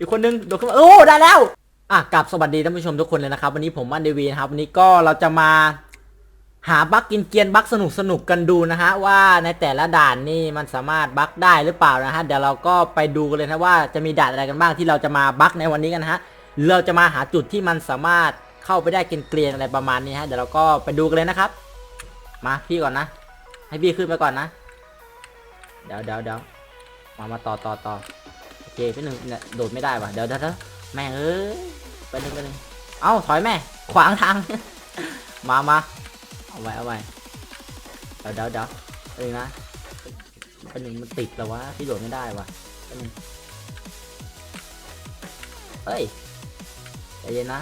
อีกคนนึงโดดขึ้นมาโอ้ได้แล้วอะกลับสวัสดีท่านผู้ชมทุกคนเลยนะครับ วันนี้ผมมันเดวีนะครับ วันนี้ก็เราจะมาหาบั๊กกินเกียนบั๊กสนุกสนุกกันดูนะฮะว่าในแต่ละด่านนี่มันสามารถบั๊กได้หรือเปล่านะฮะเดี๋ยวเราก็ไปดูกันเลยนะว่าจะมีด่านอะไรกันบ้างที่เราจะมาบั๊กในวันนี้กันนะฮะเราจะมาหาจุดที่มันสามารถเข้าไปได้กินเกรียนอะไรประมาณนี้ฮะเดี๋ยวเราก็ไปดูกันเลยนะครับ มาพี่ก่อนนะ ให้พี่ขึ้นไปก่อนนะ เดี๋ยวเดี๋ยวเดี๋ยวมามาต่อต่อต่อ โอเคพี่หนึ่งเนี่ยโดดไม่ได้ว่ะเดี๋ยวเดี๋ยวแม่เอ้ยไปหนึ่งไปหนึ่งเอ้าถอยแม่ ขวางทาง มามาเอาไว้เอาไว้เดี๋ยวเดี๋ยวเดี๋ยวเอ้ยนะไปหนึ่งมันติดแล้ววะพี่โดดไม่ได้ว่ะไปหนึ่งเอ้ยใจเย็นนะ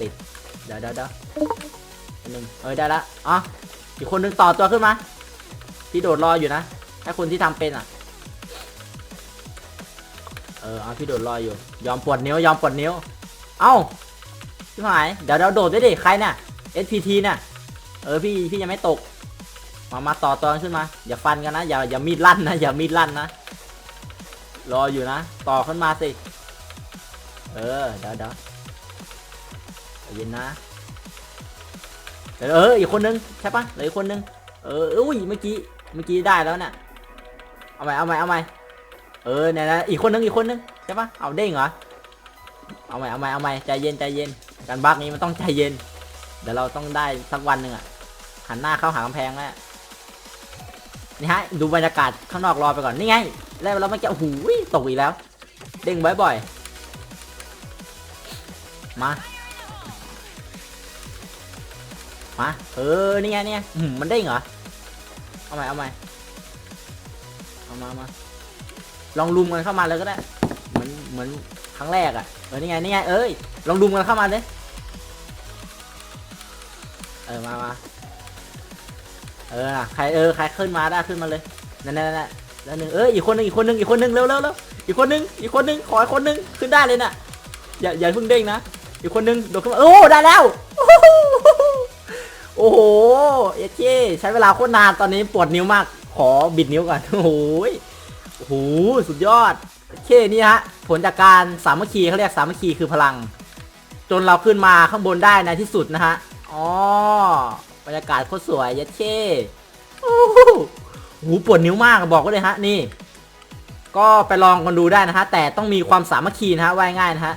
ติดเดี๋ยวเดี๋ยวเดี๋ยวหนึ่งเอ้ยได้ละอ๋ออีกคนนึงต่อตัวขึ้นมาพี่โดดรออยู่นะ ถ้าคนที่ทำเป็นอะ เออเอาพี่โดดรอยอยู่ ยอมปวดนิ้วยอมปวดนิ้ว เอ้าพี่หาย เดี๋ยวเราโดดด้วยดิใครเนี่ย SPT เนี่ยเออพี่พี่ยังไม่ตก มามาต่อตัวขึ้นมา อย่าฟันกันนะอย่าอย่ามีดลั่นนะอย่ามีดลั่นนะรออยู่นะ ต่อขึ้นมาสิ เออเดี๋ยวเดี๋ยวใจเย็นนะเอออีกคนนึงใช่ปะเหลืออีกคนนึงเอออุ้ยเมื่อกี้เมื่อกี้ได้แล้วน่ะ เอาใหม่เอาใหม่เอาใหม่เออเนี่ยนะอีกคนนึงอีกคนนึงใช่ปะเอาเด้งเหรอเอาใหม่เอาใหม่เอาใหม่ใจเย็นใจเย็นการบักนี้มันต้องใจเย็นเดี๋ยวเราต้องได้สักวันหนึ่งอะหันหน้าเข้าหากำแพงแล้วนี่ฮะดูบรรยากาศข้างนอกรอไปก่อนนี่ไง แล้วเราไม่แกโอ้โหตกอีกแล้ว เด้งบ่อยๆมามาเออนี่ไงนี่ไงมันเด้งเหรอเอาใหม่เอาใหม่ มามาลองลุมกันเข้ามาเลยก็ได้ เหมือนเหมือนครั้งแรกอะ่ะเออนี่ไงนี่ไงเอ้ยลองลุมกันเข้ามาเลยเออมามาเออนะใครเออใครขึ้นมาได้ขึ้นมาเลยนั่นนั่นนั่นแล้วหนึ่งเอออีกคนหนึ่งอีกคนหนึ่งอีกคนหนึ่งเร็วเร็วเร็วอีกคนหนึ่งอีกคนหนึ่งขออีกคนหนึ่งขึ้นได้เลยน่ะอย่าอย่าเพิ่งเด้งนะอีกคนหนึ่งโดดขึ้นมาโอ้ได้แล้วโอ้โหเอเจใช้เวลาโคตรนานตอนนี้ปวดนิ้วมาก ขอบิดนิ้วก่อนโอ้ยโอ้โหสุดยอดเอเจนี่ฮะผลจากการสามัคคีเขาเรียกสามัคคีคือพลัง จนเราขึ้นมาข้างบนได้ในที่สุดนะฮะอ๋อบรรยากาศโคตรสวยเยเช่โอ้โหโอ้โหปวดนิ้วมากบอกก็เลยฮะนี่ ก็ไปลองกันดูได้นะฮะแต่ต้องมีความสามัคคีนะฮะว่ายง่ายนะฮะ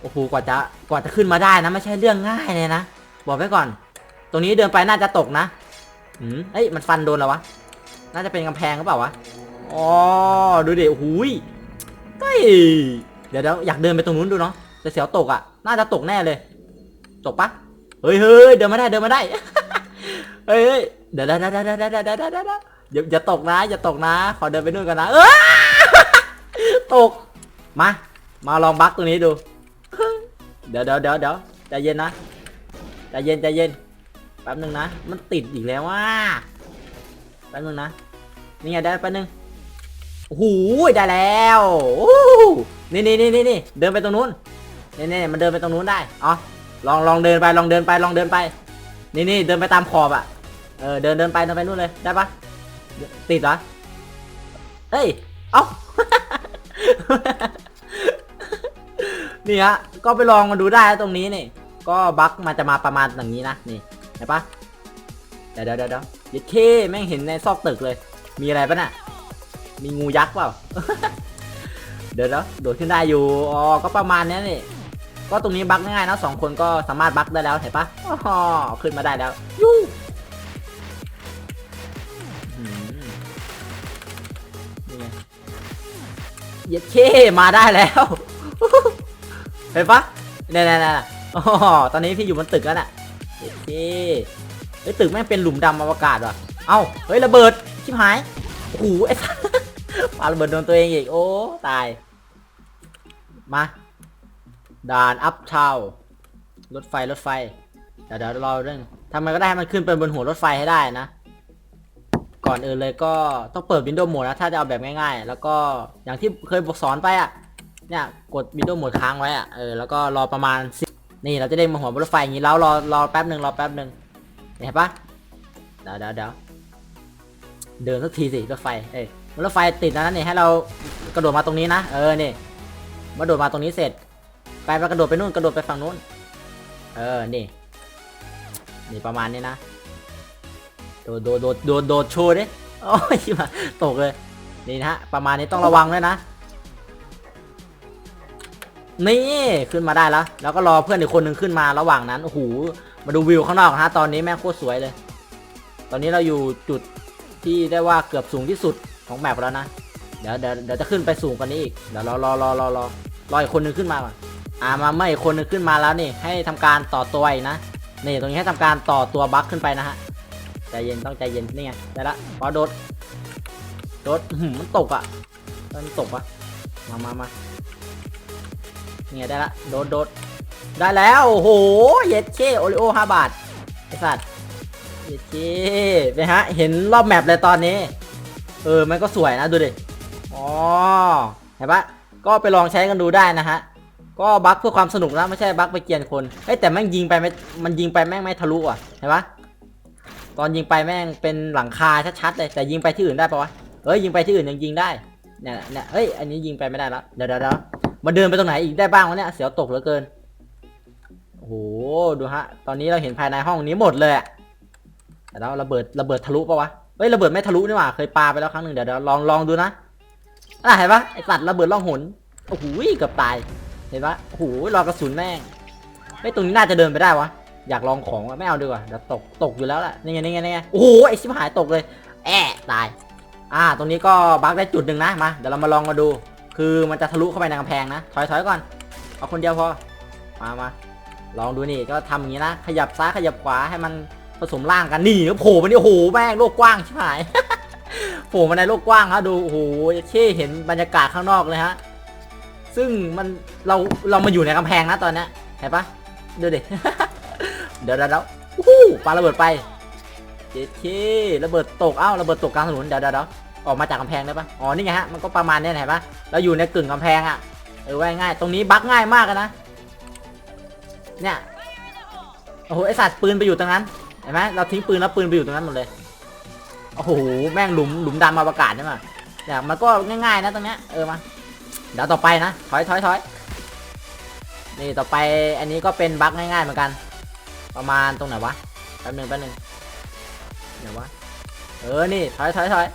โอ้โหกว่าจะกว่าจะขึ้นมาได้นะ ไม่ใช่เรื่องง่ายเลยนะบอกไว้ก่อน ตรงนี้เดินไปน่าจะตกนะอืมเอ้ยมันฟันโดนแล้ววะ น่าจะเป็นกำแพงหรือเปล่าวะ อ๋อ ดูเดี๋ยวหุยใกล้เดี๋ยวเดี๋ยวอยากเดินไปตรงนู้นดูเนาะ แต่เสียวตกอะ น่าจะตกแน่เลย ตกปะเฮ้ยเฮ้ยเดินไม่ได้ เดินไม่ได้ เฮ้ยเดี๋ยวเดี๋ยวเดี๋ยวเดี๋ยวเดี๋ยวเดี๋ยวเดี๋ยวอย่าอย่าตกนะ อย่าตกนะ ขอเดินไปนู่นก่อนนะเออตก มา มาลองบั๊กตัวนี้ดู เดี๋ยวเดี๋ยวเดี๋ยวเดี๋ยวใจเย็นนะ ใจเย็นใจเย็น แป๊บนึงนะ มันติดอีกแล้วว่า แป๊บนึงนะ นี่ไงได้แป๊บนึงโอ้โหได้แล้วโอ้โหนี่นี่นี่นี่นี่เดินไปตรงนู้นนี่นี่มันเดินไปตรงนู้นได้อ๋อลองลองเดินไปลองเดินไปลองเดินไป นี่นี่เดินไปตามขอบอะเออเดินเดินไปเดินไปนู่นเลยได้ปะติดเหรอเฮ้ยเอ้านี่ฮะก็ไปลองมาดูได้ตรงนี้นี่ก็บั๊กมันจะมาประมาณอย่างนี้นะนี่เห็นปะเดี๋ยวเดี๋ยวเดี๋ยว เดี๋ยวยัดเคแม่งเห็นในซอกตึกเลย มีอะไรปะน่ะ มีงูยักษ์เปล่า เดี๋ยวเดี๋ยวโดดขึ้นได้อยู่ อ๋อ ก็ประมาณนี้นี่ ก็ตรงนี้บั๊กง่ายๆนะสองคนก็สามารถบั๊กได้แล้วเห็นปะอ๋อขึ้นมาได้แล้ว ยูเย็ดเคมาได้แล้ว เห็นปะเนี่ยเนี่ยเนี่ยอ๋อตอนนี้พี่อยู่บนตึกแล้วน่ะเย็ดเคเฮ้ยตึกแม่งเป็นหลุมดำอวกาศว่ะ เอ้า เฮ้ยระเบิด ชิบหาย โอ้โหไอ้สัสปาระเบิดโดนตัวเองอีก โอ้ ตาย มา ด่านอัพเทารถไฟ รถไฟ เดี๋ยวเดี๋ยวรอเรื่องทำไมก็ได้ให้มันขึ้นไปบนหัวรถไฟให้ได้นะ ก่อนอื่นเลยก็ต้องเปิด Windows Mode นะ ถ้าจะเอาแบบง่ายๆ แล้วก็อย่างที่เคยบอกสอนไปอะ เนี่ย กด Windows Mode ค้างไว้อะ เออ แล้วก็รอประมาณ 10 นี่เราจะได้มาหัวบนรถไฟอย่างนี้แล้วรอรอแป๊บหนึ่งรอแป๊บหนึ่ง เห็นปะเดี๋ยวเดี๋ยวเดี๋ยวเดินสักทีสิรถไฟ เอ้ยรถไฟติดนะนี่ให้เรากระโดดมาตรงนี้นะ เออ นี่มาโดดมาตรงนี้เสร็จ ไปไปกระโดดไปนู่นกระโดดไปฝั่งนู้น เออ นี่ นี่ประมาณนี้นะ โดดโดดโดดโดดโดดโชว์ดิ โอ้ยมาตกเลย นี่นะฮะ ประมาณนี้ต้องระวังด้วยนะ นี่ ขึ้นมาได้แล้ว แล้วก็รอเพื่อนอีกคนหนึ่งขึ้นมาระหว่างนั้น โอ้โห มาดูวิวข้างนอกนะฮะตอนนี้แม่งโคตรสวยเลย ตอนนี้เราอยู่จุดที่ได้ว่าเกือบสูงที่สุดของแมปแล้วนะ เดี๋ยวเดี๋ยวเดี๋ยวจะขึ้นไปสูงกว่านี้อีก เดี๋ยวรอรอรอรอรอรออีกคนนึงขึ้นมาก่อนอ่ามาไม่อีกคนนึงขึ้นมาแล้วนี่ ให้ทำการต่อตัวอีกนะ นี่ตรงนี้ให้ทำการต่อตัวบัคขึ้นไปนะฮะ ใจเย็นต้องใจเย็นนี่ไงได้ละพอโดด โดดหือมันตกอะ มันตกอะ มามามาเนี่ยได้ละ โดดโดด ได้แล้ว โอ้โห เย็ดเชโอริโอห้าบาท ไอสัตว์ เย็ดเชไปฮะ เห็นรอบแมปเลยตอนนี้ เออ มันก็สวยนะดูดิ อ๋อ เห็นปะก็ไปลองใช้กันดูได้นะฮะ ก็บัคเพื่อความสนุกนะ ไม่ใช่บัคไปเกียนคนเฮ้ยแต่แม่งยิงไปไม่มันยิงไปแม่งไม่ทะลุอะ เห็นปะตอนยิงไปแม่งเป็นหลังคาชัดๆเลย แต่ยิงไปที่อื่นได้ปะวะเฮ้ยยิงไปที่อื่นยังยิงได้ เนี่ยเนี่ยเฮ้ย อันนี้ยิงไปไม่ได้แล้ว เดี๋ยวเดี๋ยวเดี๋ยวมาเดินไปตรงไหนอีกได้บ้างวะเนี่ย เสียวตกเหลือเกิน โอ้โหดูฮะ ตอนนี้เราเห็นภายในห้องนี้หมดเลยอะแต่แล้วระเบิดระเบิดทะลุปะวะเฮ้ยระเบิดไม่ทะลุนี่หว่าเคยปาไปแล้วครั้งหนึ่งเดี๋ยวเดี๋ยวลองลองดูนะอะเห็นปะไอสัตว์ระเบิดล่องหนโอ้โหเกือบตายเห็นปะโอ้โหรอกระสุนแม่งเฮ้ยตรงนี้น่าจะเดินไปได้วะอยากลองของไม่เอาดีกว่าเดี๋ยวตกตกอยู่แล้วแหละนี่ไงนี่ไงนี่ไงโอ้โหไอชิบหายตกเลยแอะตาย อ่า ตรงนี้ก็บั๊กได้จุดหนึ่งนะมาเดี๋ยวเรามาลองมาดู คือมันจะทะลุเข้าไปในกำแพงนะถอยถอยก่อนเอาคนเดียวพอมามา ลองดูนี่ก็ทำอย่างนี้นะขยับซ้ายขยับขวาให้มันผสมร่างกันนี่โผล่มานี่โอ้โหแม่งโลกกว้างชิบหาย โผล่มาในโลกกว้างฮะดูโอ้โหเช่เห็นบรรยากาศข้างนอกเลยฮะซึ่งมันเราเรามาอยู่ในกำแพงนะตอนนี้เห็นปะดูดิ เดี๋ยวเดี๋ยวเดี๋ยวอู้หูปาระเบิดไปเจ๊เช่ระเบิดตกเอ้าระเบิดตกกลางถนนเดี๋ยวเดี๋ยวออกมาจากกำแพงได้ปะอ๋อนี่ไงฮะมันก็ประมาณเนี้ยเห็นปะเราอยู่ในกึ่งกำแพงอะเออว่าง่ายตรงนี้บั๊กง่ายมากนะ เนี่ย โอ้โห ไอสัตว์ปืนไปอยู่ตรงนั้น เห็นไหมเราทิ้งปืนแล้วปืนไปอยู่ตรงนั้นหมดเลย โอ้โห แม่งหลุมหลุมดำอวกาศใช่ไหมเนี่ยมันก็ง่ายๆนะตรงเนี้ย เออมา เดี๋ยวต่อไปนะ ถอยถอยถอยนี่ต่อไปอันนี้ก็เป็นบั๊กง่ายๆเหมือนกัน ประมาณตรงไหนวะ แป๊บหนึงแป๊บหนึงเดี๋ยววะ เออ นี่ถอยถอยถอย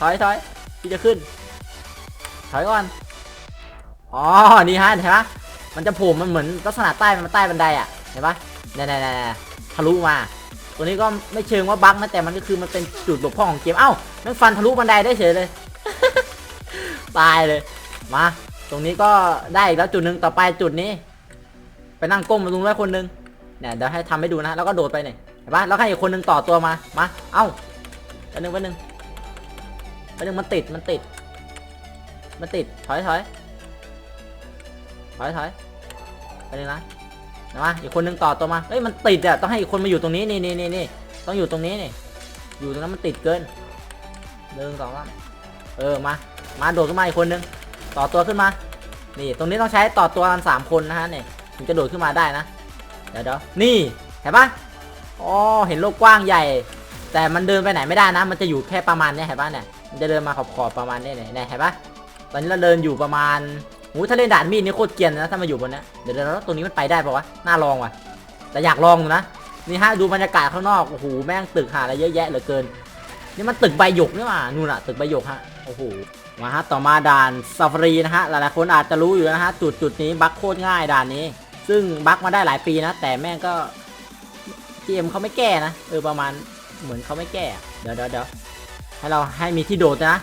ถอยถอยพี่จะขึ้น ถอยก่อน อ๋อ นี่ฮะเห็นปะมั มันจะโผล่มันเหมือนลักษณะใต้มันใต้บันไดอะเห็นปะเนี่ยเนี่ยเนี่ยทะลุมา ตัวนี้ก็ไม่เชิงว่าบั๊กนะแต่มันก็คือมันเป็นจุดบกพร่องของเกมเอ้าแม่งฟันทะลุบันไดได้เฉยเลย ตายเลยมาตรงนี้ก็ได้อีกแล้วจุดหนึ่งต่อไปจุดนี้ ไปนั่งก้มมาตรงนู้นคนหนึงเนี่ยเดี๋ยวให้ทำให้ดูนะแล้วก็โดดไปเนี่ยเห็นปะแล้วให้อีกคนหนึงต่อตัวมามาเอ้าไปหนึ่งไปหนึ่งไปหนึ่งมันติดมันติด มันติดถอยถอย อยถอยไปเลยนะนะมาอีกคนหนึงต่อตัวมาเฮ้ยมันติดอะต้องให้อีกคนมาอยู่ตรงนี้นี่นี่นี่นี่ต้องอยู่ตรงนี้นี่อยู่ตรงนั้นมันติดเกินหนึ่งสองสามเออมามาโดดขึ้นมาอีกคนหนึงต่อตัวขึ้นมา นี่ตรงนี้ต้องใช้ต่อตัวกันสามคนนะฮะเนี่ยถึงจะโดดขึ้นมาได้นะเดี๋ยวเดี๋ยวนี่เห็นปะอ๋อเห็นโลกกว้างใหญ่ แต่มันเดินไปไหนไม่ได้นะ มันจะอยู่แค่ประมาณเนี้ยเห็นปะเนี่ยมันจะเดินมาขอบขอบๆประมาณนี้ยเนี่ยเนี่ยเห็นปะตอนนี้เราเดินอยู่ประมาณ หูถ้าเล่นด่านมีดนี่โคตรเกรียนนะถ้ามาอยู่บนนี้เดี๋ยวเดี๋ยวแล้วตรงนี้มันไปได้ปะวะน่าลองว่ะ แต่อยากลองอยู่นะนี่ฮะดูบรรยากาศข้างนอกโอ้โหแม่งตึกหาอะไรเยอะแยะเหลือเกิน นี่มันตึกใบหยกนี่ว่านู่นอะตึกใบหยกฮะโอ้โหมาฮะต่อมาด่านซาฟารีนะฮะหลายๆคนอาจจะรู้อยู่นะฮะจุดจุดนี้บั๊กโคตรง่ายด่านนี้ ซึ่งบั๊กมาได้หลายปีนะ แต่แม่งก็เกมเขาไม่แก้นะเออประมาณเหมือนเขาไม่แก้เดี๋ยวเดี๋ยวเดี๋ยวให้เราให้มีที่โดดนะ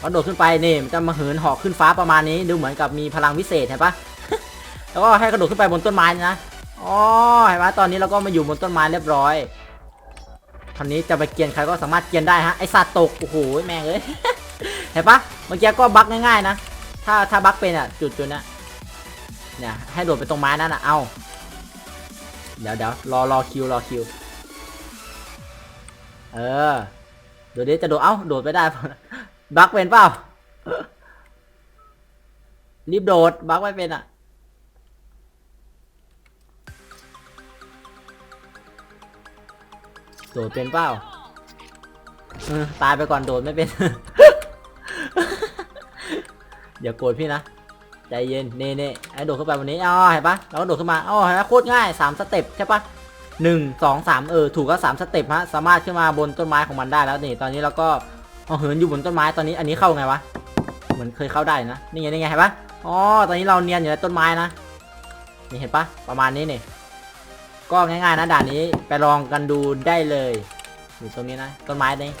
เราโดดขึ้นไปนี่มันจะมาเหินหอกขึ้นฟ้าประมาณนี้ดูเหมือนกับมีพลังวิเศษเห็นปะแล้วก็ให้กระโดดขึ้นไปบนต้นไม้นะอ๋อเห็นไหมตอนนี้เราก็มาอยู่บนต้นไม้เรียบร้อยคราวนี้จะไปเกียนใครก็สามารถเกียนได้ฮะไอสัตว์ตกโอ้โหแม่งเอ้ยเห็นปะเมื่อกี้ก็บั๊กง่ายๆนะ ถ้าถ้าบั๊กเป็นอะจุดจุดเนี้ยเนี่ยให้โดดไปตรงไม้นั่นอะเอาเดี๋ยวเดี๋ยวรอรอคิวรอคิว เออเดี๋ยวนี้จะโดดเอ้าโดดไปได้ บักเป็นเปล่ารีบโดดบักไม่เป็นอะ โดดเป็นเปล่าตายไปก่อนโดดไม่เป็น อย่าโกรธพี่นะ ใจเย็น เน่เน่ไอ้โดดขึ้นไปวันนี้อ๋อเห็นปะเราก็โดดขึ้นมาอ๋อเห็นปะโคตรง่ายสามสเต็ปใช่ปะหนึ่งสองสามเออ ถูกก็สามสเต็ปฮะ สามารถขึ้นมาบนต้นไม้ของมันได้แล้วนี่ ตอนนี้เราก็ เอาเหินอยู่บนต้นไม้ตอนนี้อันนี้เข้าไงวะเหมือนเคยเข้าได้นะนี่ไงนี่ไงเห็นปะอ๋อตอนนี้เราเนียนอยู่ในต้นไม้นะนี่เห็นปะประมาณนี้นี่ก็ง่ายๆนะด่านนี้ไปลองกันดูได้เลยอยู่ตรงนี้นะต้นไม้นี้